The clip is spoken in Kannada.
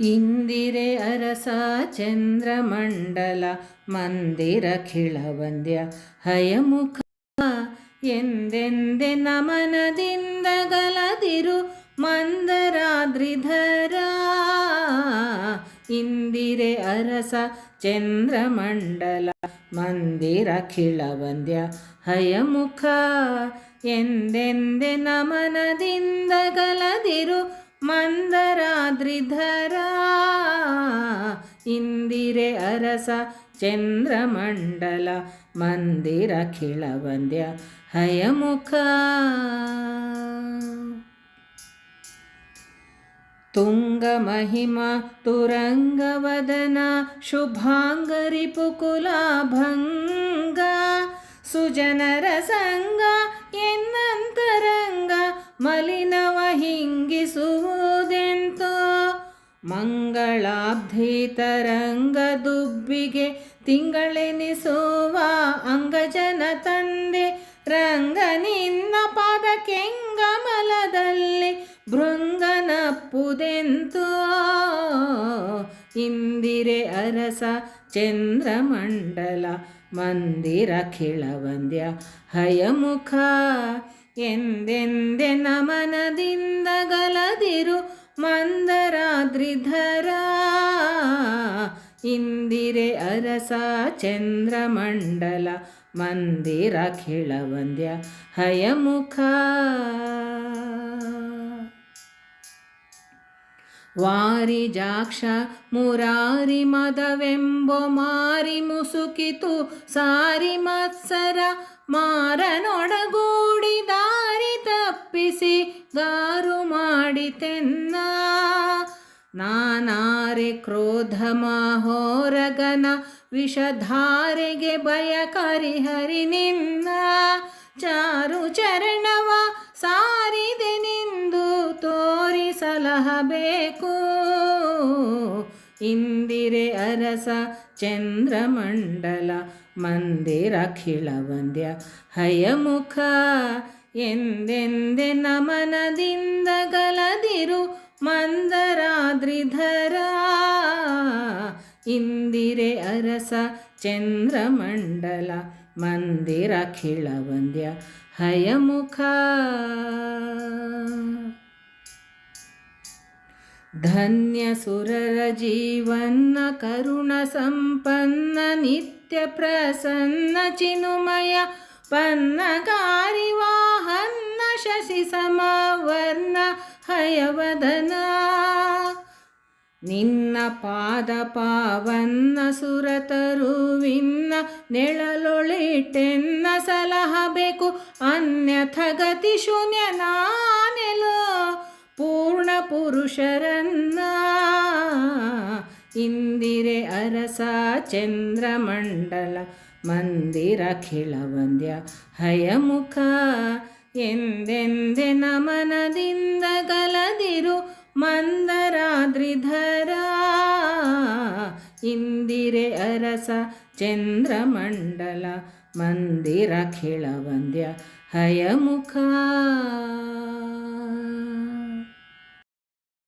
ಇಂದಿರೆ ಅರಸ ಚಂದ್ರಮಂಡಲ ಮಂದಿರ ಖಿಳವಂದ್ಯ ಹಯಮುಖ ಎಂದೆಂದೆ ನಮನದಿಂದ ಗಲದಿರು ಮಂದರಾದ್ರಿಧರ ಇಂದಿರೆ ಅರಸ ಚಂದ್ರಮಂಡಲ ಮಂದಿರ ಖಿಳವಂದ್ಯ ಹಯಮುಖ ಎಂದೆಂದೆ ನಮನದಿಂದ ಗಲದಿರು मन्दराद्रिधरा। इन्दिरे अरस चन्द्रमण्डल मन्दिरखिलवन्द्य हयमुख। तुङ्गमहिमा तुरङ्गवदना शुभाङ्गरिपुकुलभङ्ग सुजनरसङ्गरङ्ग मलिना ಮಂಗಳಾಬ್ಧಿ ತರಂಗ ದುಬ್ಬಿಗೆ ತಿಂಗಳೆನಿಸುವ ಅಂಗಜನ ತಂದೆ ರಂಗ ನಿನ್ನ ಪಾದ ಕೆಂಗಮಲದಲ್ಲಿ ಭೃಂಗನಪ್ಪುದೆಂತೋ? ಇಂದಿರೆ ಅರಸ ಚಂದ್ರಮಂಡಲ ಮಂದಿರ ಖಿಳವಂದ್ಯ ಹಯಮುಖ ಎಂದೆಂದೆ ನಮನದಿಂದ ಗಲದಿರು ಮಂದರಾದ್ರಿಧರ, ಇಂದಿರೆ ಅರಸ ಚಂದ್ರಮಂಡಲ, ಮಂದಿರ ಖಿಳವಂದ್ಯ ಹಯಮುಖ. ವಾರಿಜಾಕ್ಷ ಮುರಾರಿ ಮದವೆಂಬೊ ಮಾರಿ ಮುಸುಕಿತು, ಸಾರಿ ಮತ್ಸರ ಮಾರನೊಡಗೂಡಿ ದಾರಿ ತಪ್ಪಿಸಿ ಗಾರು ಮಾಡಿತೆನ್ನ. ನಾನಾರೆ ಕ್ರೋಧ ಮಹೋರಗನ ವಿಷಧಾರೆಗೆ ಭಯ ಕರಿಹರಿ ನಿನ್ನ. ಚಾರು ಚರಣವ ಸಾರಿದೆ ನಿಂದು ತೋರಿಸಲಹಬೇಕು ಇಂದಿರೆ ಅರಸ ಚಂದ್ರಮಂಡಲ ಮಂದಿರ ಖಿಳವಂದ್ಯ ಹಯಮುಖ ಎಂದೆಂದೆ ನಮನದಿಂದ ಗಲದಿರು ಮಂದರಾದ್ರಿಧರ. ಇಂದಿರೆ ಅರಸ ಚಂದ್ರಮಂಡಲ ಮಂದಿರ ಖಿಳವಂದ್ಯ ಹಯಮುಖ. ಧನ್ಯ ಸುರರ ಜೀವನ್ನ ಕರುಣ ಸಂಪನ್ನ ನಿತ್ಯ ಪ್ರಸನ್ನ ಚಿನುಮಯ ಪನ್ನಗಾರಿ ವಾಹನ್ನ ಶಶಿ ಸಮವರ್ಣ ಹಯವದನ. ನಿನ್ನ ಪಾದ ಪಾವನ್ನ ಸುರತರುವಿನ್ನ ನೆಳಲೊಳಿಟೆನ್ನ ಸಲಹಬೇಕು ಅನ್ಯಥ ಗತಿ ಶೂನ್ಯ ನಾನೆಲೋ ಪೂರ್ಣ ಪುರುಷರನ್ನ. ಇಂದಿರೆ ಅರಸ ಚಂದ್ರಮಂಡಲ ಮಂದಿರ ಖಿಳವಂದ್ಯ ಹಯಮುಖ. ಎಂದೆಂದೆ ನಮನದಿಂದ ಗಲದಿರು ಮಂದರಾದ್ರಿಧರ ಇಂದಿರೆ ಅರಸ ಚಂದ್ರಮಂಡಲ ಮಂದಿರ ಖಿಳವಂದ್ಯ ಹಯಮುಖ.